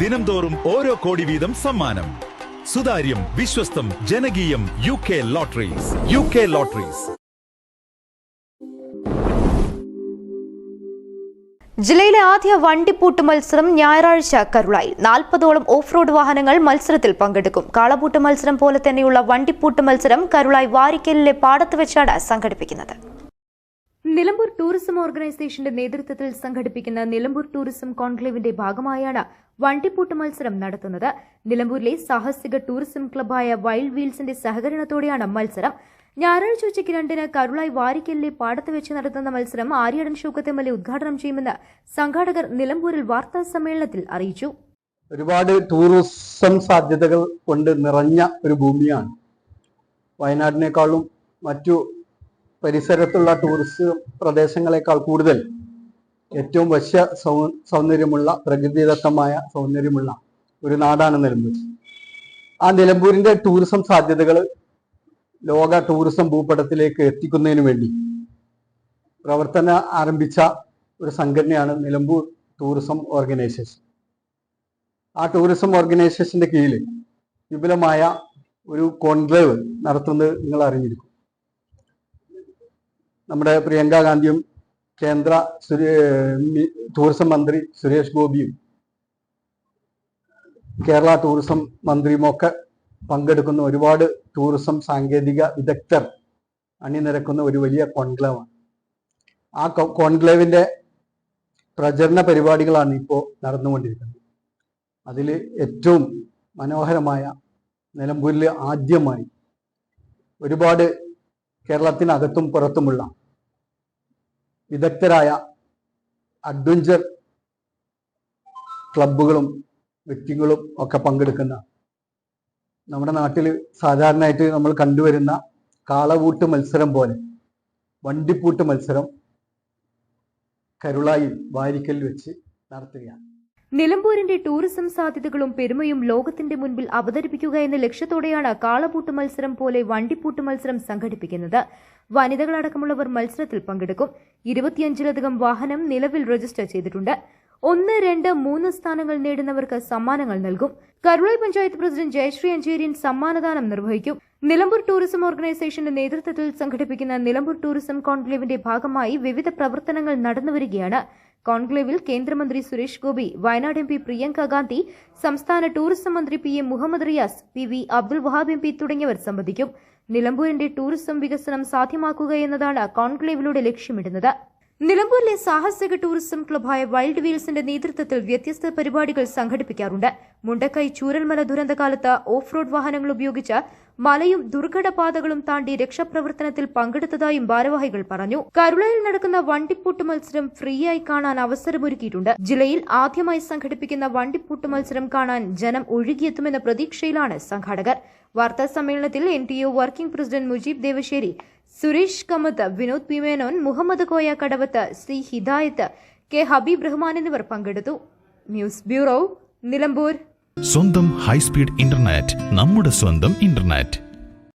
ദിനംതോറും ഓരോ കോടി വീതം സമ്മാനം. സുതാര്യം വിശ്വസ്തം ജനകീയം U K lotteries. U K lotteries. ജില്ലയിലെ ആദ്യ വണ്ടിപ്പൂട്ട് മത്സരം ഞായറാഴ്ച കരുളായി നാൽപ്പതോളം ഓഫ് റോഡ് വാഹനങ്ങൾ മത്സരത്തിൽ പങ്കെടുക്കും. കാളപൂട്ട് മത്സരം പോലെ തന്നെയുള്ള വണ്ടിപ്പൂട്ട് മത്സരം കരുളായി വാരിക്കലിലെ പാടത്ത് വെച്ചാണ് സംഘടിപ്പിക്കുന്നത്. നിലമ്പൂർ ടൂറിസം ഓർഗനൈസേഷന്റെ നേതൃത്വത്തിൽ സംഘടിപ്പിക്കുന്ന നിലമ്പൂർ ടൂറിസം കോൺക്ലേവിന്റെ ഭാഗമായാണ് വണ്ടിപ്പൂട്ട് മത്സരം നടത്തുന്നത്. നിലമ്പൂരിലെ സാഹസിക ടൂറിസം ക്ലബായ വൈൽഡ് വീൽസിന്റെ സഹകരണത്തോടെയാണ് മത്സരം. ഞായറാഴ്ച ഉച്ചയ്ക്ക് രണ്ടിന് കരുളായി വാരിക്കലിലെ പാടത്ത് വെച്ച് നടത്തുന്ന മത്സരം ആര്യടൻ ഷൂക്കത്ത് ഉദ്ഘാടനം ചെയ്യുമെന്ന് സംഘാടകർ നിലമ്പൂരിൽ വാർത്താ സമ്മേളനത്തിൽ അറിയിച്ചു. ഒരുപാട് ടൂറിസം സാധ്യതകൾ കൊണ്ട് നിറഞ്ഞ ഒരു ഭൂമിയാണ്. വയനാടിനേക്കാളും മറ്റു പരിസരത്തുള്ള ടൂറിസ്റ്റ് പ്രദേശങ്ങളെക്കാൾ കൂടുതൽ ഏറ്റവും വശ്യ സൗ സൗന്ദര്യമുള്ള പ്രകൃതിദത്തമായ സൗന്ദര്യമുള്ള ഒരു നാടാണ് നിലമ്പൂർ ആ നിലമ്പൂരിന്റെ ടൂറിസം സാധ്യതകൾ ലോക ടൂറിസം ഭൂപടത്തിലേക്ക് എത്തിക്കുന്നതിന് വേണ്ടി പ്രവർത്തന ആരംഭിച്ച ഒരു സംഘടനയാണ് നിലമ്പൂർ ടൂറിസം ഓർഗനൈസേഷൻ ആ ടൂറിസം ഓർഗനൈസേഷന്റെ കീഴിൽ വിപുലമായ ഒരു കോൺക്ലേവ് നടത്തുന്നത് നിങ്ങൾ അറിഞ്ഞിരിക്കും നമ്മുടെ പ്രിയങ്ക ഗാന്ധിയും കേന്ദ്ര ടൂറിസം മന്ത്രി സുരേഷ് ഗോപിയും കേരള ടൂറിസം മന്ത്രിയുമൊക്കെ പങ്കെടുക്കുന്ന ഒരുപാട് ടൂറിസം സാങ്കേതിക വിദഗ്ധർ അണിനിരക്കുന്ന ഒരു വലിയ കോൺക്ലേവാണ്. ആ കോൺക്ലേവിന്റെ പ്രചരണ പരിപാടികളാണ് ഇപ്പോൾ നടന്നുകൊണ്ടിരിക്കുന്നത്. അതിൽ ഏറ്റവും മനോഹരമായ നിലമ്പൂരിൽ ആദ്യമായി ഒരുപാട് കേരളത്തിനകത്തും പുറത്തുമുള്ള വിദഗ്ധരായ അഡ്വഞ്ചർ ക്ലബുകളും വ്യക്തികളും ഒക്കെ പങ്കെടുക്കുന്ന നമ്മുടെ നാട്ടിൽ സാധാരണയായിട്ട് നമ്മൾ കണ്ടുവരുന്ന കാളവൂട്ട് മത്സരം പോലെ വണ്ടിപ്പൂട്ട് മത്സരം കരുളായി വാരിക്കൽ വെച്ച് നടത്തുകയാണ്. നിലമ്പൂരിന്റെ ടൂറിസം സാധ്യതകളും പെരുമയും ലോകത്തിന്റെ മുൻപിൽ അവതരിപ്പിക്കുക എന്ന ലക്ഷ്യത്തോടെയാണ് കാളപൂട്ട് മത്സരം പോലെ വണ്ടിപ്പൂട്ട് മത്സരം സംഘടിപ്പിക്കുന്നത്. വനിതകളടക്കമുള്ളവർ മത്സരത്തിൽ പങ്കെടുക്കും. ഇരുപത്തിയഞ്ചിലധികം വാഹനം നിലവിൽ രജിസ്റ്റർ ചെയ്തിട്ടുണ്ട്. ഒന്ന് രണ്ട് മൂന്ന് സ്ഥാനങ്ങൾ നേടുന്നവർക്ക് സമ്മാനങ്ങൾ നൽകും. കരുളായി പഞ്ചായത്ത് പ്രസിഡന്റ് ജയശ്രീ അഞ്ചേരിയൻ സമ്മാനദാനം നിർവഹിക്കും. നിലമ്പൂർ ടൂറിസം ഓർഗനൈസേഷന്റെ നേതൃത്വത്തിൽ സംഘടിപ്പിക്കുന്ന നിലമ്പൂർ ടൂറിസം കോൺക്ലേവിന്റെ ഭാഗമായി വിവിധ പ്രവർത്തനങ്ങൾ നടന്നുവരികയാണ്. കോൺക്ലേവിൽ കേന്ദ്രമന്ത്രി സുരേഷ് ഗോപി വയനാട് എം പി പ്രിയങ്ക ഗാന്ധി സംസ്ഥാന ടൂറിസം മന്ത്രി P M Muhammad Riyas P V Abdul Wahab M P തുടങ്ങിയവർ സംബന്ധിക്കും. നിലമ്പൂരിന്റെ ടൂറിസം വികസനം സാധ്യമാക്കുക എന്നതാണ് കോൺക്ലേവിലൂടെ ലക്ഷ്യമിടുന്നത്. നിലമ്പൂരിലെ സാഹസിക ടൂറിസം ക്ലബായ വൈൽഡ് വീൽസിന്റെ നേതൃത്വത്തിൽ വ്യത്യസ്ത പരിപാടികൾ സംഘടിപ്പിക്കാറുണ്ട്. മുണ്ടക്കൈ ചൂരൽമല ദുരന്തകാലത്ത് ഓഫ് റോഡ് വാഹനങ്ങൾ ഉപയോഗിച്ച് മലയും ദുർഘടപാതകളും താണ്ടി രക്ഷാപ്രവർത്തനത്തിൽ പങ്കെടുത്തതായും ഭാരവാഹികൾ പറഞ്ഞു. കരുളയിൽ നടക്കുന്ന വണ്ടിപ്പൂട്ട് മത്സരം ഫ്രീയായി കാണാൻ അവസരമൊരുക്കിയിട്ടുണ്ട്. ജില്ലയിൽ ആദ്യമായി സംഘടിപ്പിക്കുന്ന വണ്ടിപ്പൂട്ട് മത്സരം കാണാൻ ജനം ഒഴുകിയെത്തുമെന്ന പ്രതീക്ഷയിലാണ് സംഘാടകർ. വാർത്താ സമ്മേളനത്തിൽ N working president Mujeeb Devassery Suresh Kamath Vinod P Muhammad Koya Kadavath C Hidayath K Habeeb Rahman എന്നിവർ പങ്കെടുത്തു. News bureau Nilambur. സ്വന്തം ഹൈസ്പീഡ് ഇന്റർനെറ്റ് നമ്മുടെ സ്വന്തം ഇന്റർനെറ്റ്.